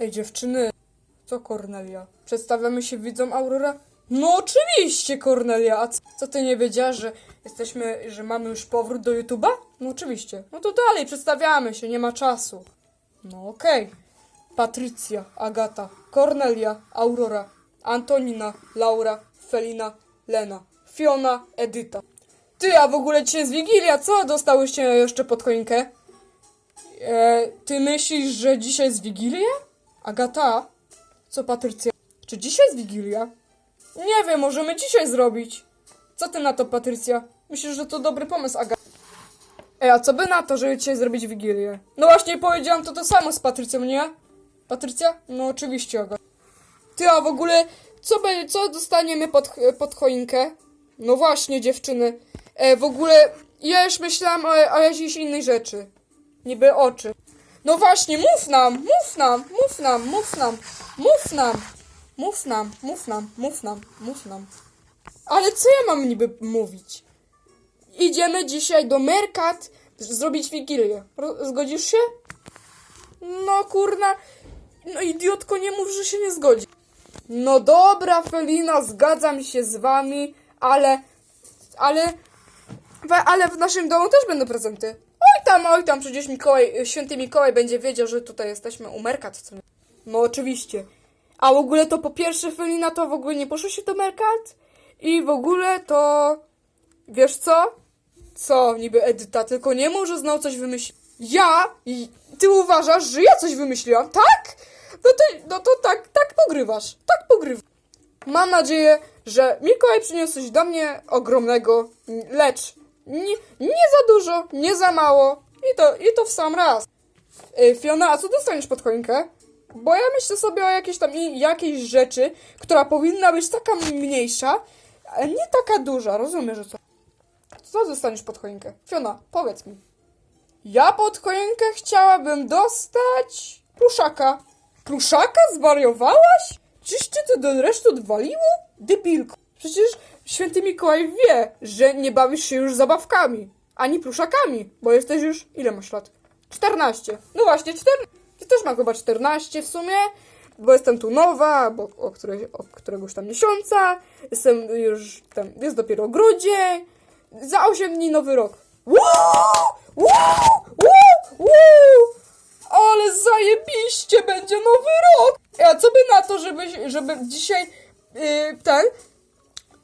Ej, dziewczyny. Co Kornelia? Przedstawiamy się widzom Aurora? No oczywiście, Kornelia. A co, ty nie wiedziałaś, że jesteśmy, że mamy już powrót do YouTube'a? No oczywiście. No to dalej, przedstawiamy się, nie ma czasu. No okej. Patrycja, Agata, Kornelia, Aurora, Antonina, Laura, Felina, Lena, Fiona, Edyta. Ty, a w ogóle dzisiaj jest Wigilia, co dostałyście jeszcze pod choinkę? E, ty myślisz, że dzisiaj jest Wigilia? Agata? Co, Patrycja? Czy dzisiaj jest Wigilia? Nie wiem, możemy dzisiaj zrobić. Co ty na to, Patrycja? Myślisz, że to dobry pomysł, Agata? Ej, a co by na to, żeby dzisiaj zrobić Wigilię? No właśnie powiedziałam to to samo z Patrycją, nie? Patrycja? No oczywiście, Agata. Ty, a w ogóle, co, be, co dostaniemy pod, pod choinkę? No właśnie, dziewczyny. E, w ogóle, ja już myślałam o, o jakiejś innej rzeczy. Niby oczy. No właśnie, mów nam, mów nam, mów nam, mów nam, mów nam, mów nam, mów nam, mów nam, mów nam. Ale co ja mam niby mówić? Idziemy dzisiaj do Merkat zrobić Wigilię. Zgodzisz się? No kurna, no idiotko, nie mów, że się nie zgodzi. No dobra, Felina, zgadzam się z wami, ale, ale, ale w naszym domu też będą prezenty. Oj tam, oj tam, przecież Mikołaj, święty Mikołaj będzie wiedział, że tutaj jesteśmy u Merkat, co? No oczywiście. A w ogóle to po pierwsze, Felina, to w ogóle nie poszło się do Merkat i w ogóle to, wiesz co? Co, niby Edyta, tylko nie mów, że znowu coś wymyślił. Ja? I ty uważasz, że ja coś wymyśliłam, tak? No to, no to tak, tak pogrywasz, tak pogrywasz. Mam nadzieję, że Mikołaj przyniósł coś do mnie ogromnego, lecz nie, nie za dużo, nie za mało i to, i to w sam raz. Ej, Fiona, a co dostaniesz pod choinkę? Bo ja myślę sobie o jakiejś tam jakiejś rzeczy, która powinna być taka mniejsza, ale nie taka duża, rozumiesz, że co? Co dostaniesz pod choinkę? Fiona, powiedz mi. Ja pod choinkę chciałabym dostać pluszaka. Pluszaka? Zwariowałaś? Czyż cię to do reszty odwaliło? Debilko. Przecież święty Mikołaj wie, że nie bawisz się już zabawkami. Ani pluszakami, bo jesteś już... Ile masz lat? 14. No właśnie, 14. Ty też ma chyba 14 w sumie, bo jestem tu nowa, bo o, której, o któregoś tam miesiąca. Jestem już tam, jest dopiero grudzień. Za 8 dni nowy rok. Wow! Wow! Wow! Ale zajebiście będzie nowy rok! A co by na to, żeby, żeby dzisiaj yy, ten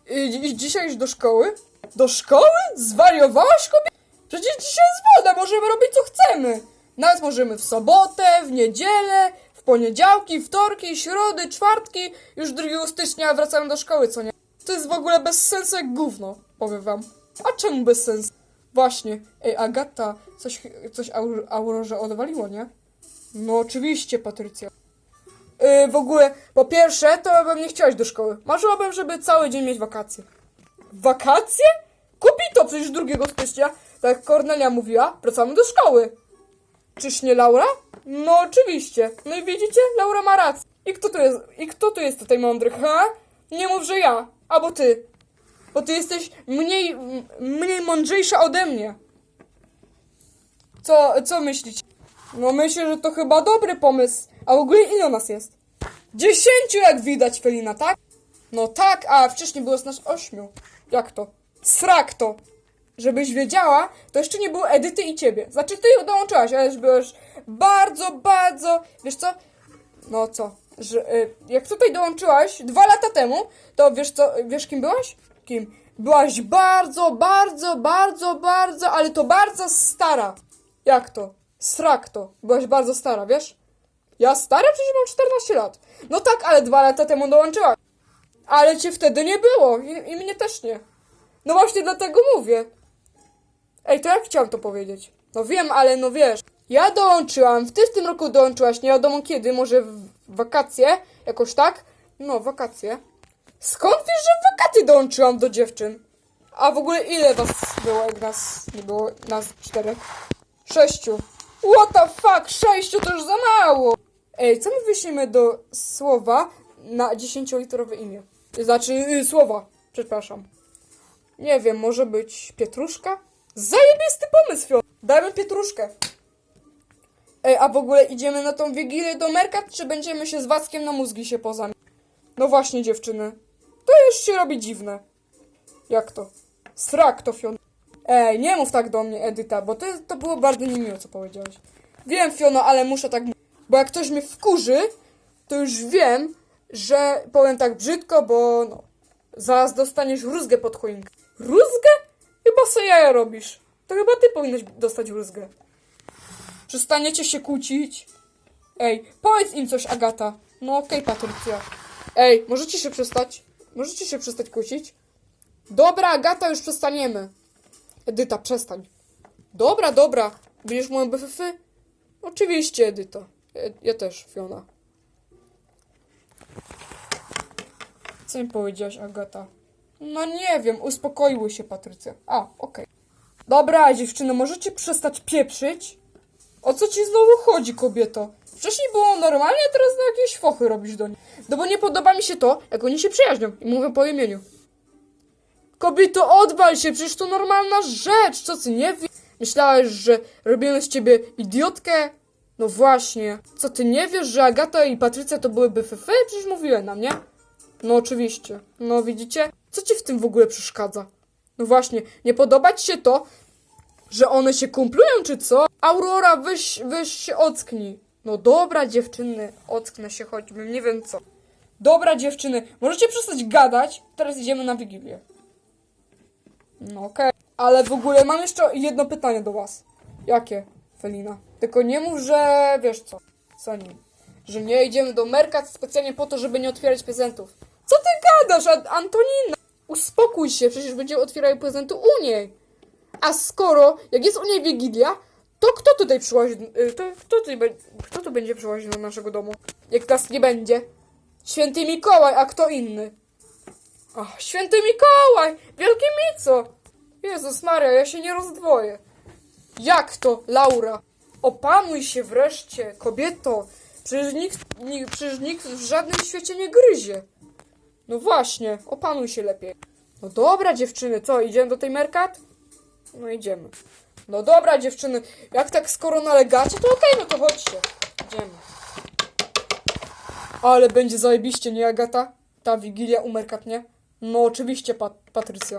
yy, dzi- dzisiaj iść do szkoły? Do szkoły? Zwariowałaś kobieta? Przecież dzisiaj jest woda, możemy robić co chcemy. Nawet możemy w sobotę, w niedzielę, w poniedziałki, wtorki, środy, czwartki, już 2 stycznia wracamy do szkoły, co nie? To jest w ogóle bez sensu jak gówno, powiem wam. A czemu bez sensu? Właśnie, ej Agata, coś, coś Aur- Aurorze odwaliło, nie? No oczywiście, Patrycja. Yy, w ogóle, po pierwsze, to bym nie chciała iść do szkoły. Marzyłabym, żeby cały dzień mieć wakacje. Wakacje? Kupi to przecież 2 stycznia. Tak jak Kornelia mówiła, wracamy do szkoły. Czyż nie Laura? No oczywiście. No i widzicie, Laura ma rację. I kto tu jest, i kto tu jest tutaj mądry, ha? Nie mów, że ja, albo ty. Bo ty jesteś mniej, mniej mądrzejsza ode mnie. Co, co myślicie? No myślę, że to chyba dobry pomysł. A w ogóle ile nas jest? Dziesięciu jak widać, Felina, tak? No tak, a wcześniej było z nas ośmiu. Jak to? Srak to. Żebyś wiedziała, to jeszcze nie było Edyty i ciebie. Znaczy ty dołączyłaś, ale już byłeś bardzo, bardzo... Wiesz co? No co? Że, y, jak tutaj dołączyłaś dwa lata temu, to wiesz co? Wiesz kim byłaś? Kim? Byłaś bardzo, bardzo, bardzo, bardzo, ale to bardzo stara. Jak to? Srak to. Byłaś bardzo stara, wiesz? Ja stara? Przecież mam 14 lat. No tak, ale dwa lata temu dołączyłaś. Ale cię wtedy nie było i, i mnie też nie. No właśnie dlatego mówię. Ej, to jak chciałam to powiedzieć? No wiem, ale no wiesz. Ja dołączyłam, ty w tym roku dołączyłaś, nie wiadomo kiedy, może w wakacje, jakoś tak? No, wakacje. Skąd wiesz, że w wakacje dołączyłam do dziewczyn? A w ogóle ile was było, jak nas nie było, nas czterech? Sześciu. What the fuck, sześciu to już za mało. Ej, co my wyślimy do słowa na dziesięcioliterowe imię? Znaczy, y, słowa, przepraszam. Nie wiem, może być pietruszka? Zajebisty pomysł, Fiona. Dajmy pietruszkę. Ej, a w ogóle idziemy na tą wigilię do Merkat, czy będziemy się z Wackiem na mózgi się pozami? No właśnie, dziewczyny. To już się robi dziwne. Jak to? Srak to Fiona. Ej, nie mów tak do mnie, Edyta, bo to, to było bardzo niemiłe, co powiedziałeś. Wiem, Fiono, ale muszę tak mówić. Bo jak ktoś mnie wkurzy, to już wiem, że powiem tak brzydko, bo no, zaraz dostaniesz rózgę pod choinkę. Rózgę? Chyba sobie jaja robisz. To chyba ty powinnaś dostać rózgę. Przestaniecie się kłócić? Ej, powiedz im coś, Agata. No okej, Patrycja. Ej, możecie się przestać? Możecie się przestać kłócić? Dobra, Agata, już przestaniemy. Edyta, przestań. Dobra, dobra. Będziesz moją BFF? Oczywiście, Edyta. Ja, też, Fiona. Co mi powiedziałaś, Agata? No nie wiem, uspokoiły się, Patrycja. A, okej. Dobra, dziewczyny, możecie przestać pieprzyć? O co ci znowu chodzi, kobieto? Wcześniej było normalnie, a teraz na jakieś fochy robisz do nich. No bo nie podoba mi się to, jak oni się przyjaźnią i mówią po imieniu. Kobieto, odwal się, przecież to normalna rzecz, co ty nie wiesz? Myślałeś, że robimy z ciebie idiotkę? No właśnie. Co ty nie wiesz, że Agata i Patrycja to były BFF? Przecież mówiłem nam, nie? No oczywiście. No widzicie? Co ci w tym w ogóle przeszkadza? No właśnie, nie podoba ci się to, że one się kumplują, czy co? Aurora, weź, weź się ocknij. No dobra, dziewczyny, ocknę się choćby, nie wiem co. Dobra, dziewczyny, możecie przestać gadać? Teraz idziemy na Wigilię. No okej. Ale w ogóle mam jeszcze jedno pytanie do was. Jakie, Felina? Tylko nie mów, że wiesz co. Co nie? Że nie idziemy do Merkat specjalnie po to, żeby nie otwierać prezentów. Co ty gadasz, An- Antonina? Uspokój się, przecież będziemy otwierali prezenty u niej. A skoro, jak jest u niej Wigilia, to kto tutaj przyłazi, y, to kto, tutaj, kto tu będzie przyłaził do naszego domu? Jak nas nie będzie? Święty Mikołaj, a kto inny? Ach, święty Mikołaj! Wielkie mico! Jezus Maria, ja się nie rozdwoję. Jak to, Laura? Opanuj się wreszcie, kobieto. Przecież nikt, ni, przecież nikt w żadnym świecie nie gryzie. No właśnie, opanuj się lepiej. No dobra, dziewczyny, co, idziemy do tej Merkat? No idziemy. No dobra, dziewczyny, jak tak skoro nalegacie, to okej, no to chodźcie. Idziemy. Ale będzie zajebiście, nie Agata? Ta Wigilia u Merkat, nie? No oczywiście, Pat Patrycja.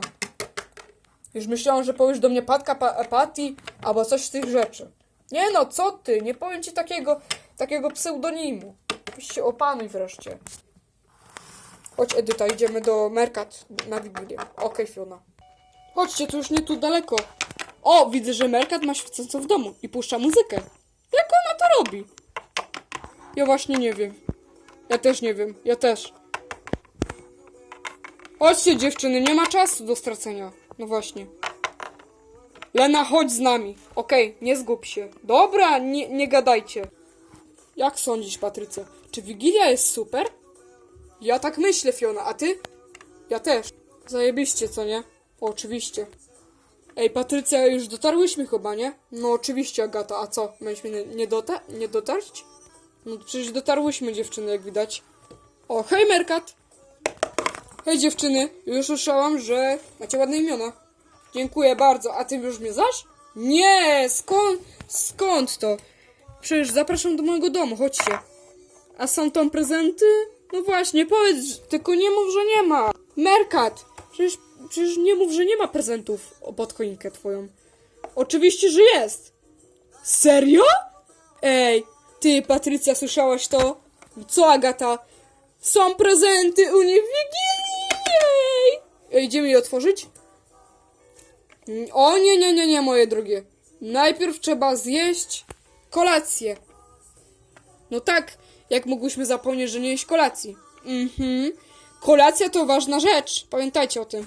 Już myślałam, że powiesz do mnie Patka, pa Patty, albo coś z tych rzeczy. Nie no, co ty? Nie powiem ci takiego, takiego pseudonimu. Weź się opanuj wreszcie. Chodź, Edyta, idziemy do Merkat na Wigilię. Okej, Fiona. Chodźcie, to już nie tu daleko. O, widzę, że Merkat ma świecącą w domu i puszcza muzykę. Jak ona to robi? Ja właśnie nie wiem. Ja też nie wiem. Ja też. Chodźcie, dziewczyny, nie ma czasu do stracenia. No właśnie. Lena, chodź z nami. Okej, nie zgub się. Dobra, nie, nie gadajcie. Jak sądzisz, Patrycja? Czy Wigilia jest super? Ja tak myślę, Fiona, a ty? Ja też. Zajebiście, co nie? Oczywiście. Ej, Patrycja, już dotarłyśmy chyba, nie? No oczywiście, Agata, a co? Mieliśmy nie, nie, dota nie dotarć? No przecież dotarłyśmy, dziewczyny, jak widać. O, hej, Merkat! Hej, dziewczyny, już słyszałam, że macie ładne imiona. Dziękuję bardzo, a ty już mnie zaś? Nie, skąd, skąd to? Przecież zapraszam do mojego domu, chodźcie. A są tam prezenty? No właśnie, powiedz, tylko nie mów, że nie ma. Merkat, przecież, przecież nie mów, że nie ma prezentów pod choinkę twoją. Oczywiście, że jest. Serio? Ej, ty, Patrycja, słyszałaś to? Co, Agata? Są prezenty u niej w Wigilii! Ej, Idziemy je otworzyć? Mm, O nie, nie, nie, nie, moje drogie. Najpierw trzeba zjeść kolację. No tak, jak mogłyśmy zapomnieć, że nie jeść kolacji? Mhm. Kolacja to ważna rzecz. Pamiętajcie o tym.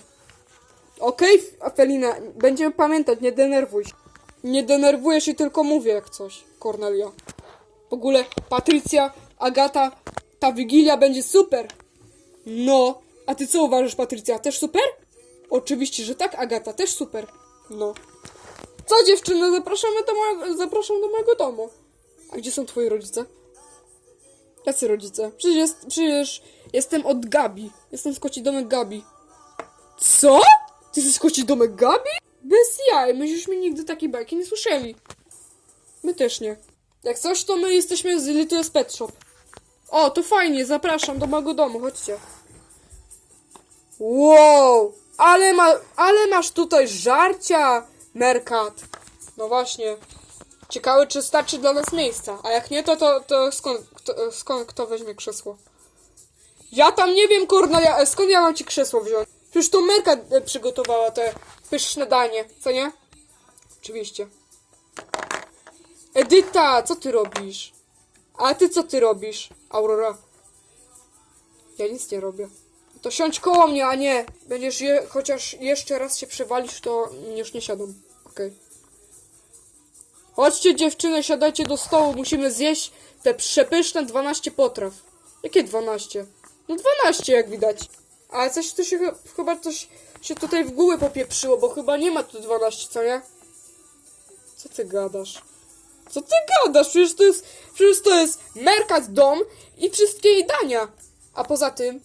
Okej, Afelina, będziemy pamiętać, nie denerwuj się. Nie denerwuję się, tylko mówię jak coś, Cornelia. W ogóle, Patrycja, Agata, ta Wigilia będzie super. No, a ty co uważasz, Patrycja? Też super? Oczywiście, że tak, Agata, też super. No. Co dziewczyny, zapraszamy do mojego, zapraszam do mojego domu. A gdzie są twoi rodzice? Jacy rodzice? Przecież, jest, przecież jestem od Gabi. Jestem z koci domek Gabi. Co? Ty jesteś koci domek Gabi? Bez jaj, myśmy nigdy takiej bajki nie słyszeli. My też nie. Jak coś, to my jesteśmy z Little Pet Shop. O, to fajnie, zapraszam do mojego domu, chodźcie. Wow, ale, ma, ale masz tutaj żarcia, Merkat. No właśnie. Ciekawe, czy starczy dla nas miejsca. A jak nie, to, to, to skąd, kto, skąd kto weźmie krzesło? Ja tam nie wiem, Kornelia, skąd ja mam ci krzesło wziąć? Przecież to Merka e, przygotowała te pyszne danie, co nie? Oczywiście. Edyta, co ty robisz? A ty co ty robisz, Aurora? Ja nic nie robię. To siądź koło mnie, a nie. Będziesz je, chociaż jeszcze raz się przewalisz, to już nie siadam. Okej. Chodźcie dziewczyny, siadajcie do stołu. Musimy zjeść te przepyszne 12 potraw. Jakie 12? No 12 jak widać. Ale coś to się chy- chyba coś się tutaj w głowie popieprzyło, bo chyba nie ma tu 12, co nie? Co ty gadasz? Co ty gadasz? Przecież to jest, przecież to jest Merkat dom i wszystkie dania. A poza tym,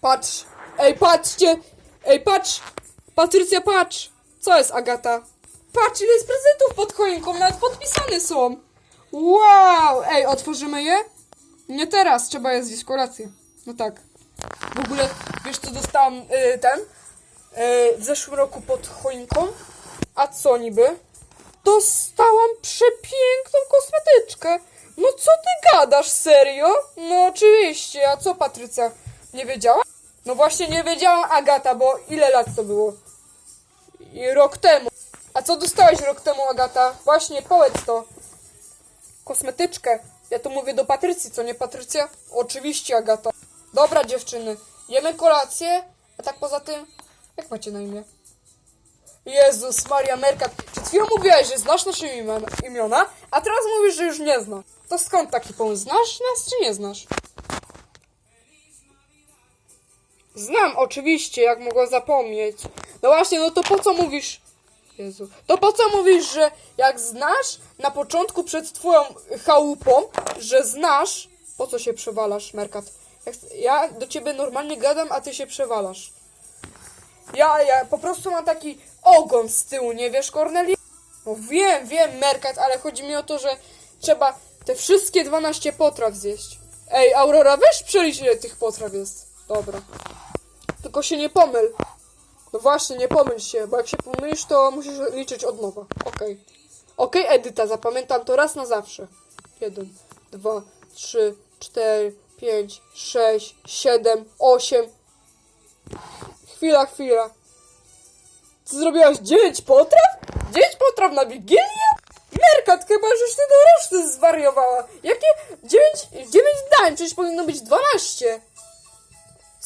patrz, ej patrzcie, ej patrz, Patrycja patrz. Co jest Agata? Patrz ile jest prezentów pod choinką, nawet podpisane są. Wow, ej otworzymy je? Nie teraz, trzeba je zjeść kolację. No tak. W ogóle, wiesz co dostałam y, ten? Y, w zeszłym roku pod choinką. A co niby? Dostałam przepiękną kosmetyczkę. No co ty gadasz, serio? No oczywiście, a co Patrycja? Nie wiedziała? No właśnie nie wiedziałam Agata, bo ile lat to było? I rok temu. A co dostałeś rok temu, Agata? Właśnie, powiedz to. Kosmetyczkę. Ja tu mówię do Patrycji, co nie Patrycja? Oczywiście, Agata. Dobra, dziewczyny. Jemy kolację, a tak poza tym, jak macie na imię? Jezus Maria Merkat. Przed chwilą mówiłaś, że znasz nasze imiona, a teraz mówisz, że już nie znasz. To skąd taki pomysł? Znasz nas czy nie znasz? Znam, oczywiście, jak mogła zapomnieć. No właśnie, no to po co mówisz... Jezu. To po co mówisz, że jak znasz na początku przed twoją chałupą, że znasz... Po co się przewalasz, Merkat? Ja do ciebie normalnie gadam, a ty się przewalasz. Ja, ja po prostu mam taki ogon z tyłu, nie wiesz, Korneli? No wiem, wiem, Merkat, ale chodzi mi o to, że trzeba te wszystkie 12 potraw zjeść. Ej, Aurora, weź przelicz, ile tych potraw jest. Dobra. Tylko się nie pomyl. No właśnie, nie pomyl się, bo jak się pomylisz, to musisz liczyć od nowa. Okej. Okej, Edyta, zapamiętam to raz na zawsze. Jeden, dwa, trzy, cztery, pięć, sześć, siedem, osiem. Chwila, chwila. Ty zrobiłaś 9 potraw? 9 potraw na Wigilię? Merkat, chyba żeś ty do reszty zwariowała. Jakie 9, 9 dań? Przecież powinno być 12.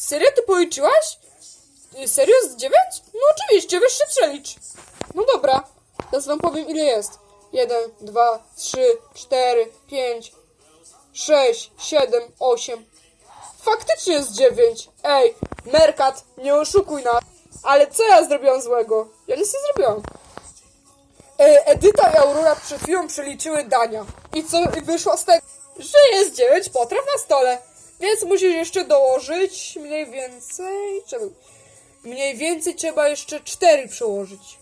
Serio ty policzyłaś? Serio z 9? No oczywiście, weź się przelicz. No dobra, teraz wam powiem ile jest. 1, 2, 3, 4, 5, 6, 7, 8. Faktycznie jest 9. Ej, Merkat, nie oszukuj nas. Ale co ja zrobiłam złego? Ja nic nie zrobiłam. E, Edyta i Aurora przed chwilą przeliczyły dania. I co i wyszło z tego? Że jest 9 potraw na stole. Więc musisz jeszcze dołożyć mniej więcej. Trzeba, mniej więcej trzeba jeszcze 4 przełożyć.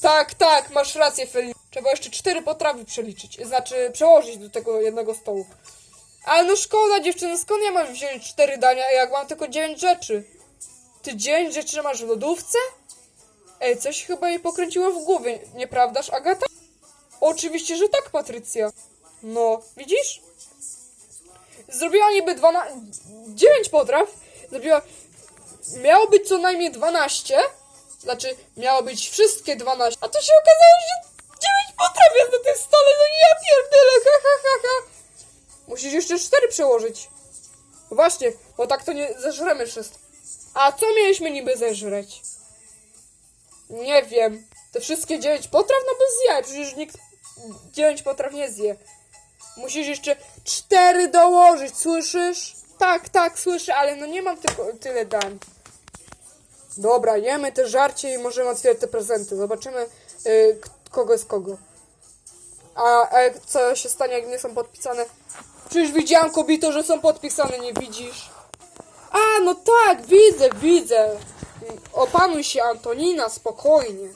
Tak, tak, masz rację, Feli. Trzeba jeszcze 4 potrawy przeliczyć. Znaczy, przełożyć do tego jednego stołu. Ale no szkoda, dziewczyny, skąd ja mam wziąć 4 dania, jak mam tylko 9 rzeczy? Ty 9 rzeczy masz w lodówce? Ej, coś chyba jej pokręciło w głowie, nieprawdaż, Agata? Oczywiście, że tak, Patrycja. No, widzisz? Zrobiła niby 12... 9 potraw. Zrobiła... Miało być co najmniej 12. Znaczy, miało być wszystkie 12. A to się okazało, że 9 potraw jest na tym stole. No ja pierdolę, ha, ha, ha, ha. Musisz jeszcze 4 przełożyć. Właśnie, bo tak to nie zeżremy wszystko. A co mieliśmy niby zeżreć? Nie wiem. Te wszystkie 9 potraw? No bez jaj, przecież nikt 9 potraw nie zje. Musisz jeszcze 4 dołożyć, słyszysz? Tak, tak, słyszę, ale no nie mam tylko tyle dań. Dobra, jemy te żarcie i możemy otwierać te prezenty. Zobaczymy, y, k- kogo jest kogo. A, a co się stanie, jak nie są podpisane? Przecież widziałam, kobito, że są podpisane, nie widzisz? A, no tak, widzę, widzę. Opanuj się, Antonina, spokojnie.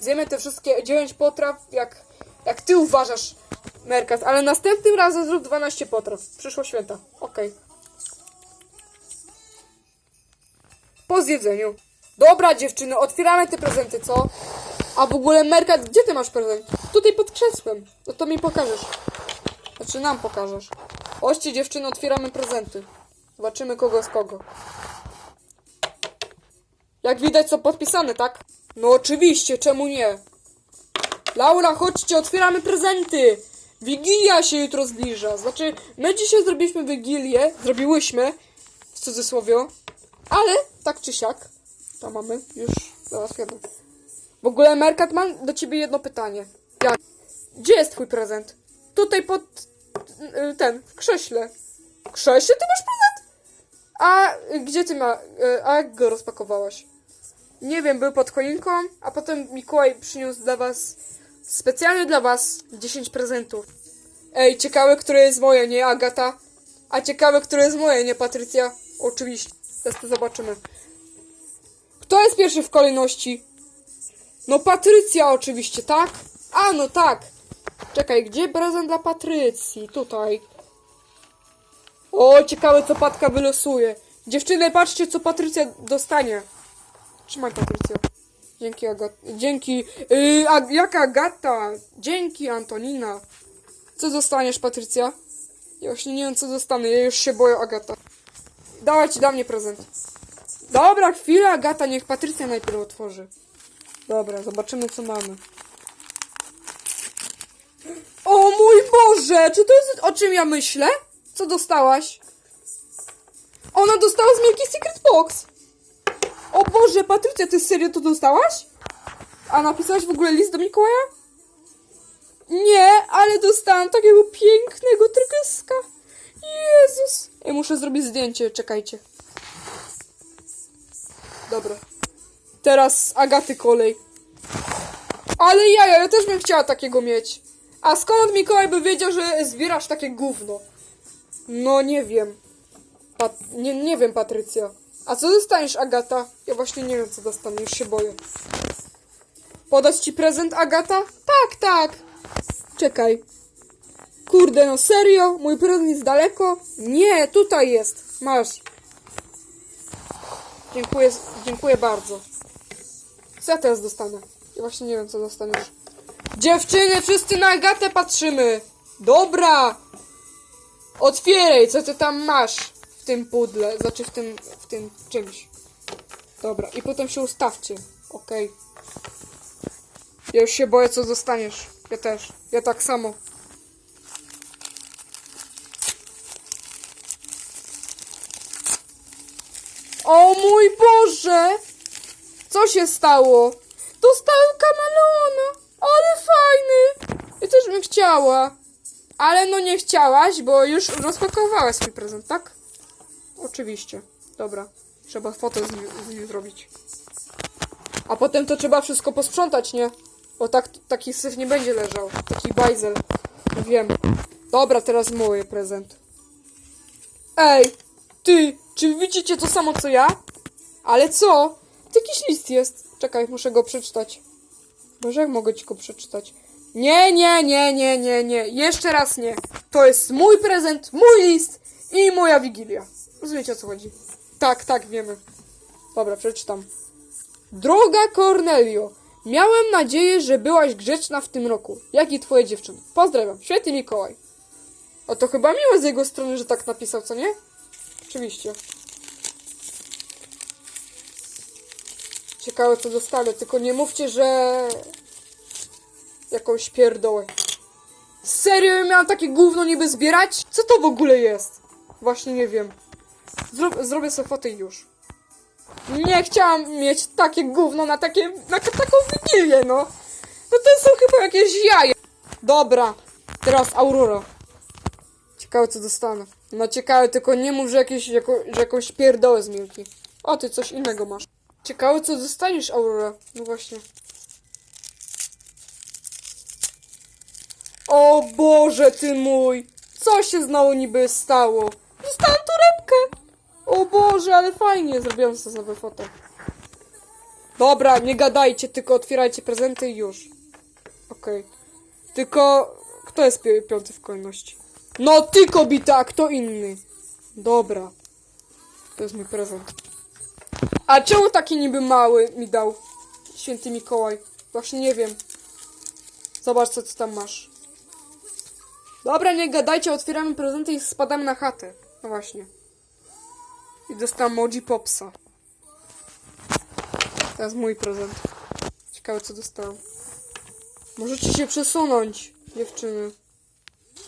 Zjemy te wszystkie 9 potraw, jak, jak ty uważasz, Merkat. Ale następnym razem zrób 12 potraw. Przyszło święta. Okej. Po zjedzeniu. Dobra, dziewczyny, otwieramy te prezenty, co? A w ogóle, Merkat, gdzie ty masz prezent? Tutaj pod krzesłem. No to mi pokażesz. Znaczy nam pokażesz. Oście, dziewczyny, otwieramy prezenty. Zobaczymy kogo z kogo. Jak widać są podpisane, tak? No oczywiście, czemu nie? Laura, chodźcie, otwieramy prezenty! Wigilia się jutro zbliża. Znaczy, my dzisiaj zrobiliśmy Wigilię, zrobiłyśmy, w cudzysłowie, ale tak czy siak, to mamy już załatwione. W ogóle, Merkat, mam do ciebie jedno pytanie. Gdzie jest twój prezent? Tutaj pod... y, ten, w krześle. W krześle ty masz prezent? A gdzie ty ma... y, A jak go rozpakowałaś? Nie wiem, był pod choinką, a potem Mikołaj przyniósł dla was, specjalnie dla was, 10 prezentów. Ej, ciekawe, które jest moje, nie Agata? A ciekawe, które jest moje, nie Patrycja? Oczywiście. Teraz to zobaczymy. Kto jest pierwszy w kolejności? No Patrycja oczywiście, tak? A, no tak. Czekaj, gdzie prezent dla Patrycji? Tutaj. O, ciekawe, co Patka wylosuje. Dziewczyny, patrzcie, co Patrycja dostanie. Trzymaj, Patrycja. Dzięki, Agat. Dzięki. Yy, jaka Agata? Dzięki, Antonina. Co dostaniesz, Patrycja? Ja właśnie nie wiem, co dostanę. Ja już się boję, Agata. Dała ci, da mnie prezent. Dobra, chwila, Agata. Niech Patrycja najpierw otworzy. Dobra, zobaczymy, co mamy. O mój Boże! Czy to jest o czym ja myślę? Co dostałaś? Ona dostała z Milky Secret Box. O Boże, Patrycja, ty serio to dostałaś? A napisałaś w ogóle list do Mikołaja? Nie, ale dostałam takiego pięknego trygeska. Jezus. Ja muszę zrobić zdjęcie, czekajcie. Dobra. Teraz Agaty kolej. Ale ja, ja też bym chciała takiego mieć. A skąd Mikołaj by wiedział, że zbierasz takie gówno? No nie wiem. Pat nie, nie wiem, Patrycja. A co dostaniesz, Agata? Ja właśnie nie wiem, co dostanę, już się boję. Podać ci prezent, Agata? Tak, tak. Czekaj. Kurde, no serio? Mój prezent jest daleko? Nie, tutaj jest. Masz. Dziękuję, dziękuję bardzo. Co ja teraz dostanę? Ja właśnie nie wiem, co dostaniesz. Dziewczyny, wszyscy na Agatę patrzymy. Dobra. Otwieraj, co ty tam masz tym pudle, znaczy w tym, w tym czymś. Dobra, i potem się ustawcie. Okej. Ja już się boję, co dostaniesz. Ja też. Ja tak samo. O mój Boże! Co się stało? Dostałem kameleona! Ale fajny! Ja też bym chciała. Ale no nie chciałaś, bo już rozpakowałaś swój prezent, tak? Oczywiście. Dobra. Trzeba fotę z z nim zrobić. A potem to trzeba wszystko posprzątać, nie? Bo tak, taki syf nie będzie leżał. Taki bajzel. Wiem. Dobra, teraz mój prezent. Ej, ty, czy widzicie to samo co ja? Ale co? To jakiś list jest. Czekaj, muszę go przeczytać. Boże, jak mogę ci go przeczytać? Nie, nie, nie, nie, nie, nie. Jeszcze raz nie. To jest mój prezent, mój list i moja wigilia. Rozumiecie o co chodzi? Tak, tak, wiemy. Dobra, przeczytam. Droga Cornelio, miałem nadzieję, że byłaś grzeczna w tym roku, jak i twoje dziewczyny. Pozdrawiam, święty Mikołaj. O, to chyba miłe z jego strony, że tak napisał, co nie? Oczywiście. Ciekawe co dostanę, tylko nie mówcie, że... Jakąś pierdołę. Serio, miałam takie gówno niby zbierać? Co to w ogóle jest? Właśnie nie wiem. Zro zrobię sobie fotę i już. Nie chciałam mieć takie gówno na takie, na taką wigilię, no. No to są chyba jakieś jaja. Dobra, teraz Aurora. Ciekawe co dostanę. No ciekawe, tylko nie mów, że, jakieś, jako, że jakąś pierdołę z Milki. O, ty coś innego masz. Ciekawe co dostaniesz, Aurora. No właśnie. O Boże, ty mój! Co się znowu niby stało? Dostałam torebkę! O Boże, ale fajnie! Zrobiłam sobie foto. Dobra, nie gadajcie, tylko otwierajcie prezenty i już. Okej. Tylko, kto jest pi- piąty w kolejności? No ty kobita, a kto inny? Dobra. To jest mój prezent. A czemu taki niby mały mi dał święty Mikołaj? Właśnie nie wiem. Zobacz, co ty tam masz. Dobra, nie gadajcie, otwieramy prezenty i spadamy na chatę. No właśnie. I dostałem Moji Popsa. Teraz mój prezent. Ciekawe, co dostałem. Możecie się przesunąć, dziewczyny.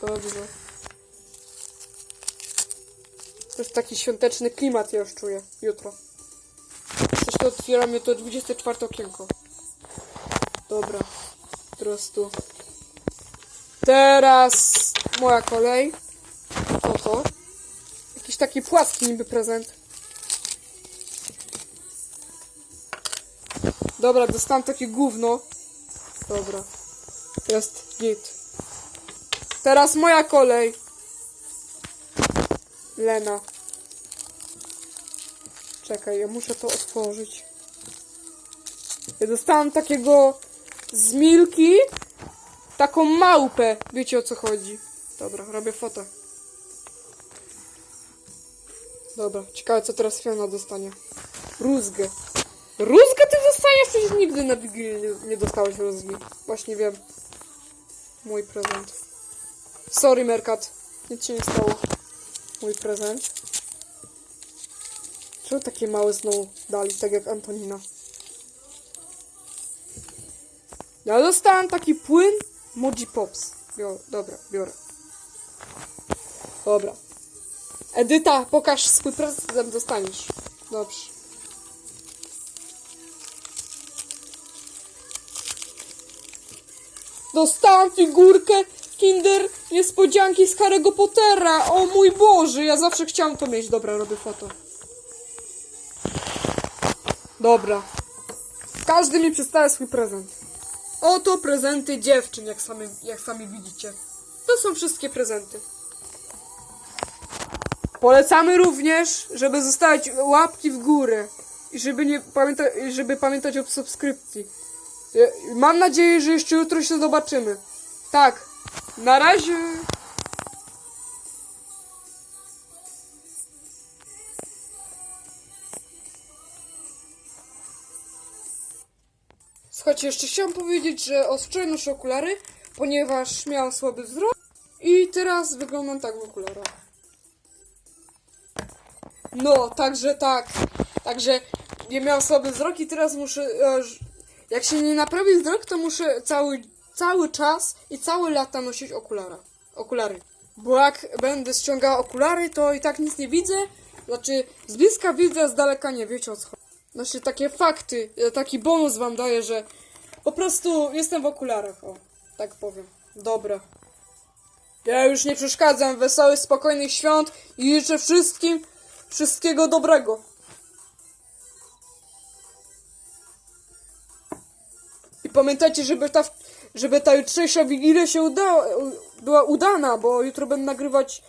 Dobrze. To jest taki świąteczny klimat, ja już czuję. Jutro. Coś to otwieram jutro 24 okienko. Dobra. Teraz tu. Teraz moja kolej. To? Jakiś taki płaski niby prezent. Dobra, dostałem takie gówno. Dobra. Jest git. Teraz moja kolej. Lena. Czekaj, ja muszę to otworzyć. Ja dostałam takiego z Milki taką małpę. Wiecie o co chodzi. Dobra, robię fotę. Dobra, ciekawe co teraz Fiona dostanie. Rózgę. Rózgę ty dostaniesz? Przecież nigdy na Wigilię nie, dostałeś rózgi. Właśnie wiem. Mój prezent. Sorry, Merkat. Nic się nie stało. Mój prezent. Czemu takie małe znowu dali, tak jak Antonina? Ja dostałam taki płyn Moji Pops. Biorę, dobra, biorę. Dobra. Edyta, pokaż swój prezent, dostaniesz. Dobrze. Dostałam figurkę Kinder Niespodzianki z Harry'ego Pottera. O mój Boże, ja zawsze chciałam to mieć. Dobra, robię foto. Dobra. Każdy mi przedstawia swój prezent. Oto prezenty dziewczyn, jak sami, jak sami widzicie. To są wszystkie prezenty. Polecamy również, żeby zostawić łapki w górę i żeby nie pamięta, żeby pamiętać o subskrypcji. Mam nadzieję, że jeszcze jutro się zobaczymy. Tak. Na razie. Słuchajcie, jeszcze chciałam powiedzieć, że wczoraj noszę okulary, ponieważ miałam słaby wzrok i teraz wyglądam tak w okularach. No, także tak. Także nie miałam słaby wzrok i teraz muszę. e, Jak się nie naprawi wzrok, to muszę cały, cały czas i całe lata nosić okulara. Okulary. Bo jak będę ściągała okulary, to i tak nic nie widzę. Znaczy, z bliska widzę, z daleka nie wiecie o co chodzi. Znaczy, takie fakty, e, taki bonus wam daję, że po prostu jestem w okularach, o, tak powiem. Dobra. Ja już nie przeszkadzam. Wesołych, spokojnych świąt i życzę wszystkim wszystkiego dobrego. I pamiętajcie, żeby ta, żeby ta jutrzejsza wigilia się udała, była udana, bo jutro będę nagrywać.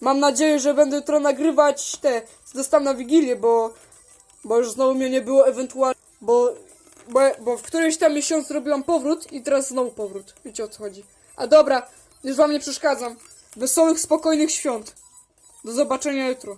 Mam nadzieję, że będę jutro nagrywać te, co dostałem na wigilię, bo, bo już znowu mnie nie było ewentualnie, bo, bo, bo w którymś tam miesiącu robiłam powrót i teraz znowu powrót. Wiecie o co chodzi. A dobra, już wam nie przeszkadzam. Wesołych, spokojnych świąt. Do zobaczenia jutro.